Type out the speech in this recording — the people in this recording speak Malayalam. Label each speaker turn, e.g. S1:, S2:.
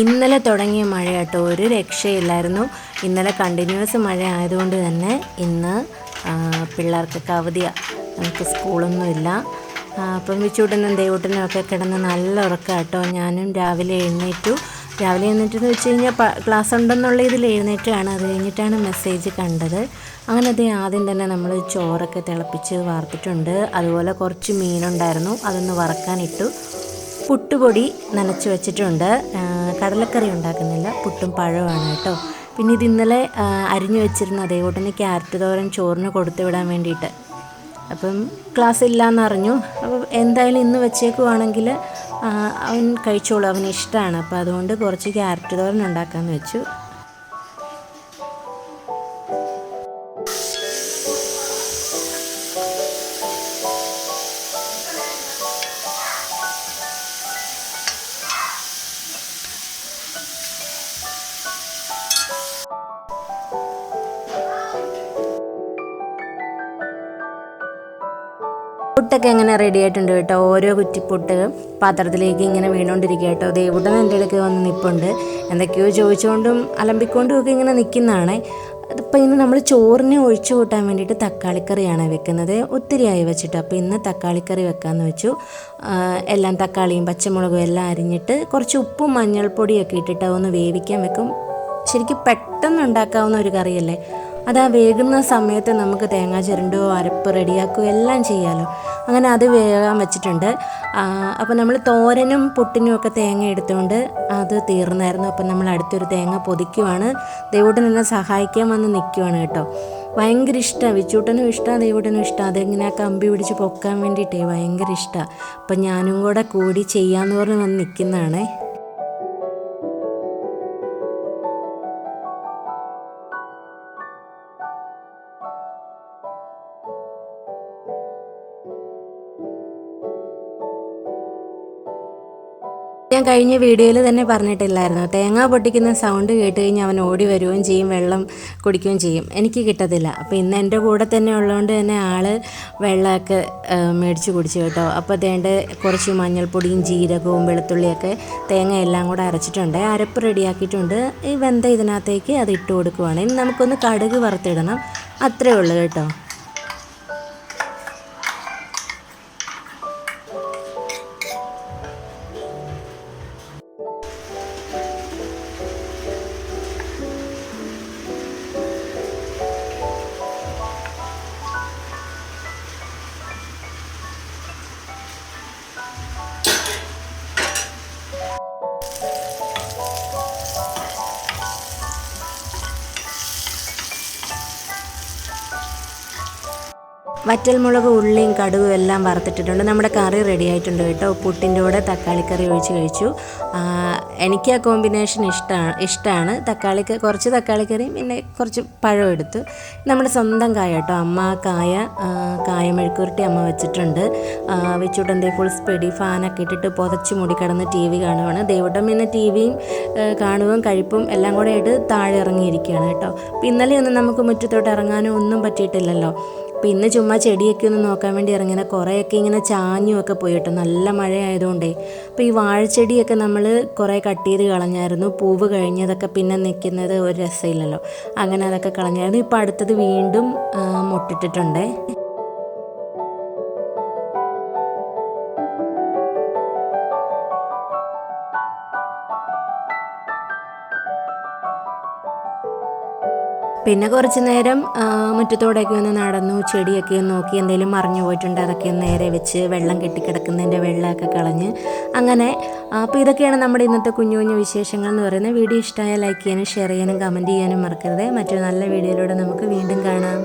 S1: ഇന്നലെ തുടങ്ങിയ മഴ കേട്ടോ. ഒരു രക്ഷയില്ലായിരുന്നു. ഇന്നലെ കണ്ടിന്യൂസ് മഴ ആയതുകൊണ്ട് തന്നെ ഇന്ന് പിള്ളേർക്കൊക്കെ അവധിയാണ് നമുക്ക് സ്കൂളൊന്നുമില്ല അപ്പം വിച്ചൂട്ടനും ദേവൂട്ടനും ഒക്കെ കിടന്ന് നല്ല ഉറക്കം കേട്ടോ. ഞാനും രാവിലെ എഴുന്നേറ്റു. രാവിലെ എഴുന്നേറ്റെന്ന് വെച്ച് കഴിഞ്ഞാൽ ക്ലാസ് ഉണ്ടെന്നുള്ള ഇതിൽ എഴുന്നേറ്റാണ്. അത് കഴിഞ്ഞിട്ടാണ് മെസ്സേജ് കണ്ടത്. അങ്ങനെ അത് ആദ്യം തന്നെ നമ്മൾ ചോറൊക്കെ തിളപ്പിച്ച് വാർത്തിട്ടുണ്ട്. അതുപോലെ കുറച്ച് മീനുണ്ടായിരുന്നു. അതൊന്ന് വറക്കാനിട്ടു. പുട്ടുപൊടി നനച്ച് വെച്ചിട്ടുണ്ട്. കടലക്കറി ഉണ്ടാക്കുന്നില്ല. പുട്ടും പഴവുമാണ് കേട്ടോ. പിന്നെ ഇത് ഇന്നലെ അരിഞ്ഞു വെച്ചിരുന്ന അതേകൂട്ടന് ക്യാരറ്റ് തോരൻ ചോറിന് കൊടുത്തു വിടാൻ വേണ്ടിയിട്ട്. അപ്പം ക്ലാസ് ഇല്ലയെന്ന് അറിഞ്ഞു. അപ്പോൾ എന്തായാലും ഇന്ന് വെച്ചേക്കുവാണെങ്കിൽ അവൻ കഴിച്ചോളൂ. അവന് ഇഷ്ടമാണ് അപ്പോൾ അതുകൊണ്ട് കുറച്ച് ക്യാരറ്റ് തോരൻ ഉണ്ടാക്കാമെന്ന് വെച്ചു. പുട്ടൊക്കെ ഇങ്ങനെ റെഡി ആയിട്ടുണ്ട് കേട്ടോ? ഓരോ കുറ്റിപ്പുട്ട് പാത്രത്തിലേക്ക് ഇങ്ങനെ വീണുകൊണ്ടിരിക്കുക കേട്ടോ. ദേവുടൻ എന്റെ ഇടയ്ക്ക് വന്ന് നിൽപ്പുണ്ട് എന്തൊക്കെയോ ചോദിച്ചുകൊണ്ടും അലമ്പിക്കൊണ്ടും ഒക്കെ ഇങ്ങനെ നിൽക്കുന്നതാണ്. അതിപ്പോൾ ഇന്ന് നമ്മൾ ചോറിനെ ഒഴിച്ചു കൂട്ടാൻ വേണ്ടിയിട്ട് തക്കാളിക്കറിയാണ് വെക്കുന്നത്. ഒത്തിരിയായി വെച്ചിട്ട്. അപ്പോൾ ഇന്ന് തക്കാളിക്കറി വെക്കാമെന്ന് വെച്ചു. എല്ലാം തക്കാളിയും പച്ചമുളകും എല്ലാം അരിഞ്ഞിട്ട് കുറച്ച് ഉപ്പും മഞ്ഞൾപ്പൊടിയൊക്കെ ഇട്ടിട്ട് ഒന്ന് വേവിക്കാൻ വെക്കും. ശരിക്കും പെട്ടെന്ന് ഉണ്ടാക്കാവുന്ന ഒരു കറിയല്ലേ? അത് ആ വേകുന്ന സമയത്ത് നമുക്ക് തേങ്ങാ ചിരണ്ടോ അരപ്പ് റെഡിയാക്കുകയോ എല്ലാം ചെയ്യാമല്ലോ അങ്ങനെ അത് വേകാൻ വെച്ചിട്ടുണ്ട്. അപ്പോൾ നമ്മൾ തോരനും പുട്ടിനും ഒക്കെ തേങ്ങ എടുത്തുകൊണ്ട് അത് തീർന്നായിരുന്നു. അപ്പം നമ്മൾ അടുത്തൊരു തേങ്ങ പൊതിക്കുവാണ്. ദൈവൂട്ടൻ എന്നെ സഹായിക്കാൻ വന്ന് നിൽക്കുവാണ് കേട്ടോ. ഭയങ്കര ഇഷ്ടമാണ് വിച്ചൂട്ടനും ഇഷ്ടമാണ് ദൈവട്ടനും ഇഷ്ടമാണ് അതെങ്ങനെ ആ കമ്പി പിടിച്ച് പൊക്കാൻ വേണ്ടിയിട്ടേ ഭയങ്കര ഇഷ്ടമാണ് അപ്പം ഞാനും കൂടെ കൂടി ചെയ്യാമെന്ന് പറഞ്ഞ് വന്ന് നിൽക്കുന്നതാണേ. ഞാൻ കഴിഞ്ഞ വീഡിയോയിൽ തന്നെ പറഞ്ഞിട്ടില്ലായിരുന്നു. തേങ്ങ പൊട്ടിക്കുന്ന സൗണ്ട് കേട്ട് കഴിഞ്ഞാൽ അവൻ ഓടി വരികയും ചെയ്യും വെള്ളം കുടിക്കുകയും ചെയ്യും. എനിക്ക് കിട്ടത്തില്ല. അപ്പോൾ ഇന്ന് എന്റെ കൂടെ തന്നെ ഉള്ളതുകൊണ്ട് തന്നെ ആൾ വെള്ളമൊക്കെ മേടിച്ച് കുടിച്ചു കേട്ടോ. അപ്പോൾ അതേണ്ട കുറച്ച് മഞ്ഞൾപ്പൊടിയും ജീരകവും വെളുത്തുള്ളിയൊക്കെ തേങ്ങ എല്ലാം കൂടെ അരച്ചിട്ടുണ്ട്. അരപ്പ് റെഡിയാക്കിയിട്ടുണ്ട്. ഈ വെന്ത ഇതിനകത്തേക്ക് അത് ഇട്ട് കൊടുക്കുവാണെങ്കിൽ നമുക്കൊന്ന് കടുക് വറുത്തിടണം. അത്രേ ഉള്ളൂ കേട്ടോ. വറ്റൽമുളക് ഉള്ളിയും കടുകും എല്ലാം വറുത്തിട്ടിട്ടുണ്ട്. നമ്മുടെ കറി റെഡി ആയിട്ടുണ്ട് കേട്ടോ. പുട്ടിന്റെ കൂടെ തക്കാളിക്കറി ഒഴിച്ച് കഴിച്ചു. എനിക്ക് ആ കോമ്പിനേഷൻ ഇഷ്ടമാണ് ഇഷ്ടമാണ് തക്കാളിക്ക് കുറച്ച് തക്കാളിക്കറിയും പിന്നെ കുറച്ച് പഴം എടുത്തു. നമ്മുടെ സ്വന്തം കായ കേട്ടോ. അമ്മ കായ കായ മെഴുക്കുരുട്ടി അമ്മ വെച്ചിട്ടുണ്ട്. വെച്ചുകൊണ്ടെന്തേ ഫുൾ സ്പെഡി ഫാനൊക്കെ ഇട്ടിട്ട് പുതച്ച് മൂടി കിടന്ന് ടി വി കാണുവാണ്. ദൈവട്ടം പിന്നെ ടി വിയും കാണുകയും കഴിപ്പും എല്ലാം കൂടെ ആയിട്ട് താഴെ ഇറങ്ങിയിരിക്കുകയാണ് കേട്ടോ. ഇന്നലെയൊന്നും നമുക്ക് മുറ്റത്തോട്ട് ഇറങ്ങാനോ ഒന്നും പറ്റിയിട്ടില്ലല്ലോ. അപ്പം ഇന്ന് ചുമ്മാ ചെടിയൊക്കെ ഒന്ന് നോക്കാൻ വേണ്ടി ഇറങ്ങിയത്. കുറേയൊക്കെ ഇങ്ങനെ ചാഞ്ഞും ഒക്കെ പോയി കേട്ടോ നല്ല മഴയായതുകൊണ്ടേ. അപ്പോൾ ഈ വാഴച്ചെടിയൊക്കെ നമ്മൾ കുറേ കട്ട് ചെയ്ത് കളഞ്ഞായിരുന്നു. പൂവ് കഴിഞ്ഞതൊക്കെ പിന്നെ നിൽക്കുന്നത് ഒരു രസമില്ലല്ലോ. അങ്ങനെ അതൊക്കെ കളഞ്ഞായിരുന്നു. ഇപ്പോൾ അടുത്തത് വീണ്ടും മുട്ടിട്ടിട്ടുണ്ടേ. പിന്നെ കുറച്ച് നേരം മുറ്റത്തോടെയൊക്കെ ഒന്ന് നടന്നു ചെടിയൊക്കെ ഒന്ന് നോക്കി എന്തെങ്കിലും മറിഞ്ഞു പോയിട്ടുണ്ട് അതൊക്കെ നേരെ വെച്ച് വെള്ളം കെട്ടിക്കിടക്കുന്നതിന്റെ വെള്ളമൊക്കെ കളഞ്ഞ് അങ്ങനെ അപ്പോൾ ഇതൊക്കെയാണ് നമ്മുടെ ഇന്നത്തെ കുഞ്ഞു കുഞ്ഞു വിശേഷങ്ങൾ എന്ന് പറയുന്നത്. വീഡിയോ ഇഷ്ടമായ ലൈക്ക് ചെയ്യാനും ഷെയർ ചെയ്യാനും കമന്റ് ചെയ്യാനും മറക്കരുത്. മറ്റൊരു നല്ല വീഡിയോയിലൂടെ നമുക്ക് വീണ്ടും കാണാം.